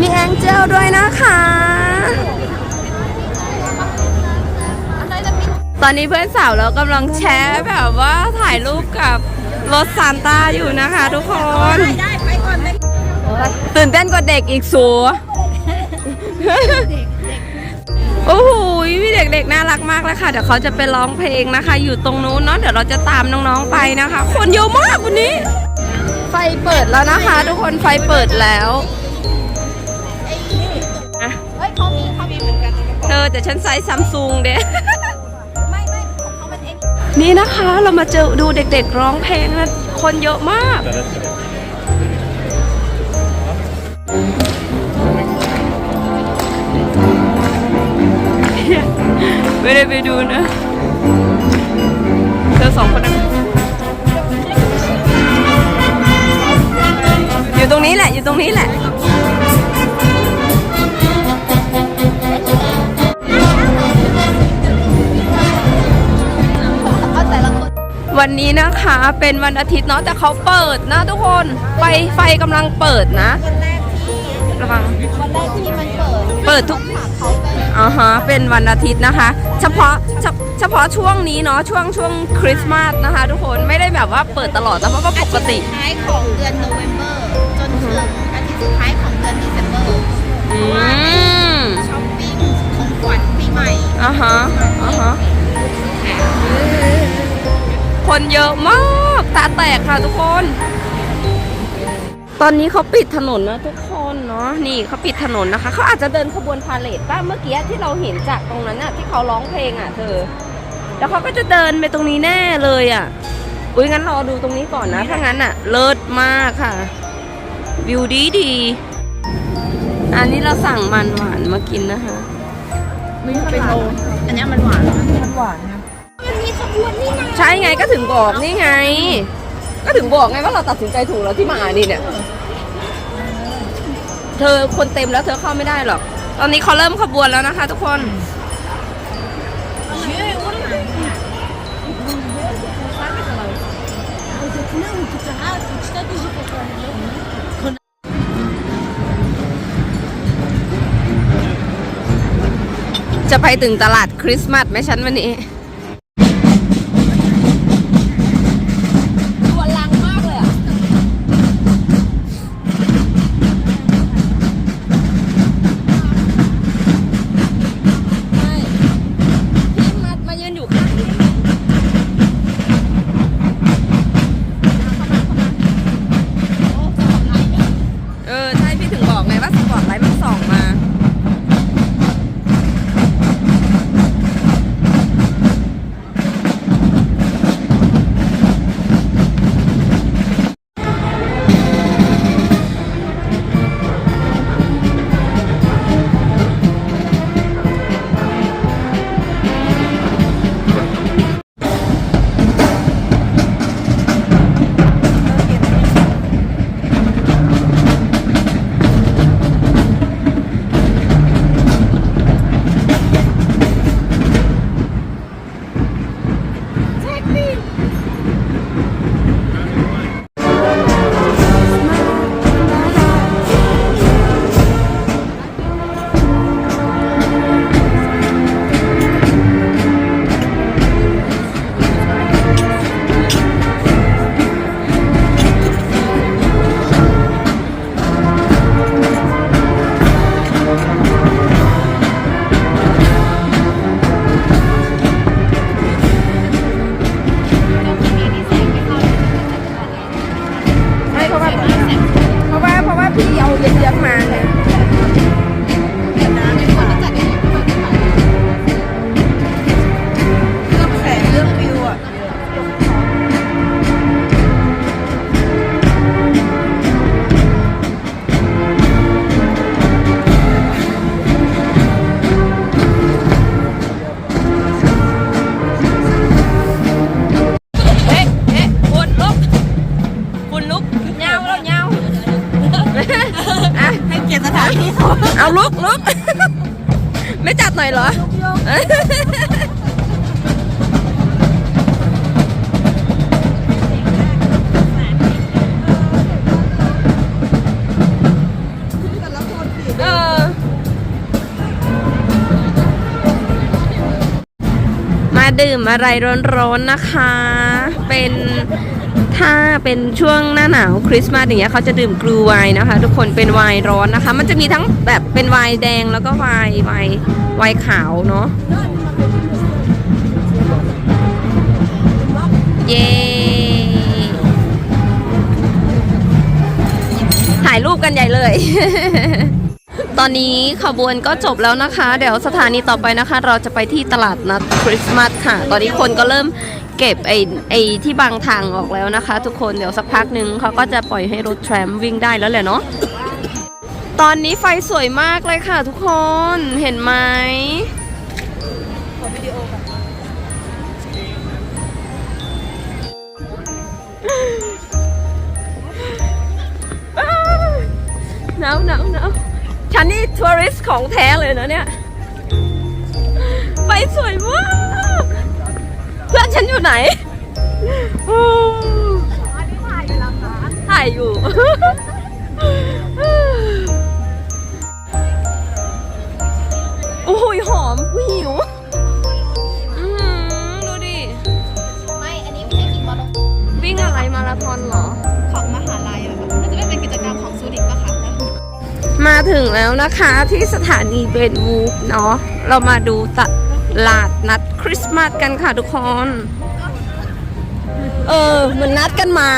มีแองเจลด้วยนะคะ ตอนนี้เพื่อนสาวเรากำลังแชร์แบบว่าถ่ายรูปกับรถซานต้าอยู่นะคะทุกคน ตื่นเต้นกว่าเด็กอีกสูโอ้โหมีเด็กๆน่ารักมากเลยค่ะ เดี๋ยวเขาจะไปร้องเพลงนะคะ อยู่ตรงนู้นเนาะ เดี๋ยวเราจะตามน้องๆไปนะคะ คนเยอะมากวันนี้ ไฟเปิดแล้วนะคะ ทุกคนไฟเปิดแล้ว เฮ้ยเขามีเขามีเหมือนกันเธอแต่ฉันใช้ซัมซุงเด้ไม่ไม่ของเขามันเองนี่นะคะเรามาเจอดูเด็กๆร้องเพลงนะคนเยอะมาก ไม่ได้ไปดูนะเธอสองคนนะอยู่ตรงนี้แหละ อยู่ตรงนี้แหละ นนี้นะคะเป็นวันอาทิตย์เนาะแต่เขาเปิดนะทุกคนไฟไฟกำลังเปิดนะวันแรกที่ระวังวันแรกที่มันเปิดเปิดทุกฝากเขาไปอ่าฮะเป็นวันอาทิตย์นะคะ เฉพาะเฉเฉพาะช่วงนี้เนาะช่วงช่วงคริสต์มาสนะคะ ทุกคนไม่ได้แบบว่าเปิดตลอดนะเพราะว่าปกติท้ายของเดือนโนเวม ber จนถึงอาทิตย์สุดท้ายของเดือน December อืมช้อปปิ้งของขวัญปีใหม่อ่าฮะอ่าฮะ คนเยอะมากตาแตกค่ะทุกคน ตอนนี้เขาปิดถนนนะทุกคนเนาะนี่เขาปิดถนนนะคะเขาอาจจะเดินขบวนพาเลทป้าเมื่อกี้ที่เราเห็นจากตรงนั้นน่ะที่เขาร้องเพลงอะเธอ แล้วเขาก็จะเดินไปตรงนี้แน่เลยอะอุ้ยงั้นรอดูตรงนี้ก่อนนะถ้างั้นอะเลิศมากค่ะวิวดีดีอันนี้เราสั่งมันหวานมากินนะคะเป็นโออันนี้มันหวานมันหวานนะ มีขบวนนี่นะใช่ไงก็ถึงบอกนี่ไง ก็ถึงบอกไงว่าเราตัดสินใจถูกแล้วที่มาอ่านนี่เนี่ย เธอคนเต็มแล้วเธอเข้าไม่ได้หรอก ตอนนี้เขาเริ่มขบวนแล้วนะคะ ทุกคน จะไปถึงตลาดคริสต์มาสไหมฉันวันนี้ เลเหรอมาดื่มอะไรร้อนๆนะคะ เป็น ถ้าเป็นช่วงหน้าหนาวคริสต์มาสอย่างเงี้ยเขาจะดื่มกลูไวน์นะคะ ทุกคนเป็นไวน์ร้อนนะคะ มันจะมีทั้งแบบเป็นไวน์แดงแล้วก็ไวน์ไวน์ไวน์ขาวเนาะเย้ถ่ายรูปกันใหญ่เลย ตอนนี้ขบวนก็จบแล้วนะคะ เดี๋ยวสถานีต่อไปนะคะ เราจะไปที่ตลาดนัดคริสต์มาสค่ะ ตอนนี้คนก็เริ่ม เก็บไอ้ไอ้ที่บางทางออกแล้วนะคะ ทุกคนเดี๋ยวสักพักหนึ่งเขาก็จะปล่อยให้รถแทรมวิ่งได้แล้วแหละเนาะตอนนี้ไฟสวยมากเลยค่ะ ทุกคนเห็นไหมหนาวหนาวหนาวฉันนี่ทัวริสของแท้เลยนะเนี่ย ไฟสวยมาก ฉันอยู่ไหนโอ้ถ่ายอยู่ โอ้ยหอมอุ๊ยหิวอื้อหือดูดิ ไม่อันนี้ไม่ใช่กินบอลวิ่งอะไรมาราธอนเหรอ ของมหาลัยอะค่ะมันจะไม่เป็นกิจกรรมของซูริกปะคะมาถึงแล้วนะคะที่สถานีเบนวูฟเนาะ เรามาดูต ลาดนัดคริสต์มาสกันค่ะทุกคน เออเหมือนนัดกันมา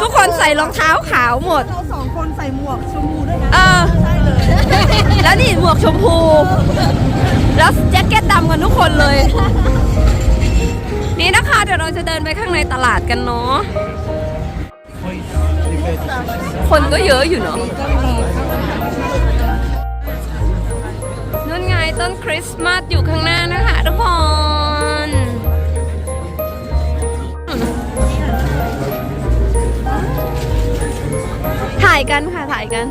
ทุกคนใส่รองเท้าขาวหมด เราสองคนใส่หมวกชมพูด้วยนะเออ ใช่เลย แล้วนี่หมวกชมพู แล้วแจ็คเก็ตดำกันทุกคนเลย นี่นะคะเดี๋ยวเราจะเดินไปข้างในตลาดกันเนาะ คนก็เยอะอยู่เนาะนู่นไง ต้นคริสต์มาสอยู่ข้างหน้านะคะทุกคนถ่ายกันค่ะถ่ายกัน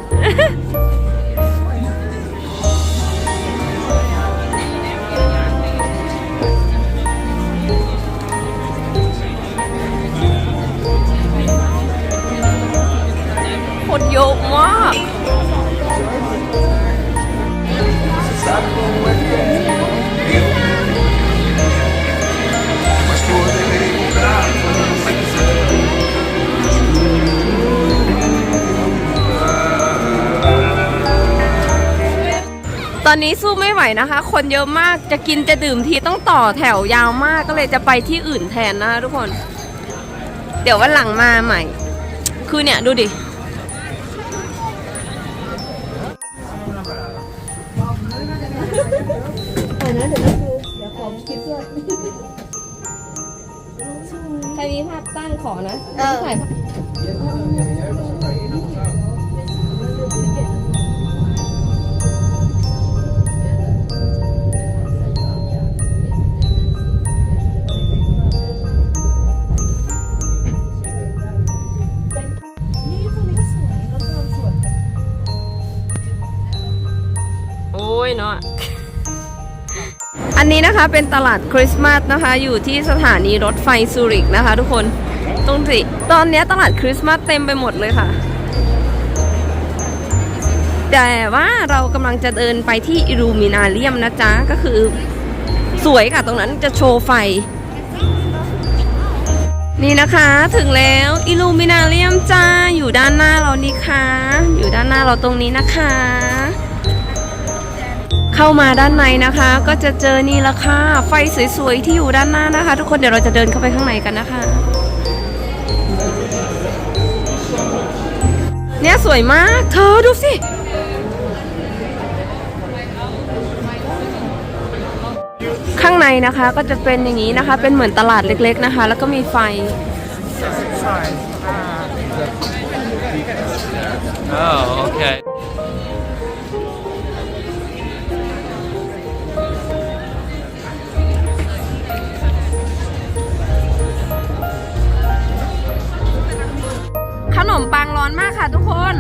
คนเยอะมาก ตอนนี้สู้ไม่ไหวนะคะ คนเยอะมากจะกินจะดื่มทีต้องต่อแถวยาวมากก็เลยจะไปที่อื่นแทนนะคะทุกคน เดี๋ยววันหลังมาใหม่ คือเนี่ยดูดิใครมีภาพตั้งขอนะถ่ายภาพ นนี้นะคะเป็นตลาดคริสต์มาสนะคะ อยู่ที่สถานีรถไฟซูริกนะคะ ทุกคนตรงสิตอนนี้ตลาดคริสต์มาสเต็มไปหมดเลยค่ะ แต่ว่าเรากำลังจะเดินไปที่อิลูมินาเลียมนะจ๊ะ ก็คือสวยค่ะ ตรงนั้นจะโชว์ไฟ นี่นะคะถึงแล้วอิลูมินาเลียมจ้า อยู่ด้านหน้าเรานี่ค่ะ อยู่ด้านหน้าเราตรงนี้นะคะ เข้ามาด้านในนะคะ ก็จะเจอนี่ละค่ะ ไฟสวยๆที่อยู่ด้านหน้านะคะ ทุกคนเดี๋ยวเราจะเดินเข้าไปข้างในกันนะคะ เนี่ยสวยมาก เธอดูสิข้างในนะคะก็จะเป็นอย่างนี้นะคะ เป็นเหมือนตลาดเล็ก ๆนะคะ แล้วก็มีไฟ Oh, okay. อนมากค่ะทุกคนน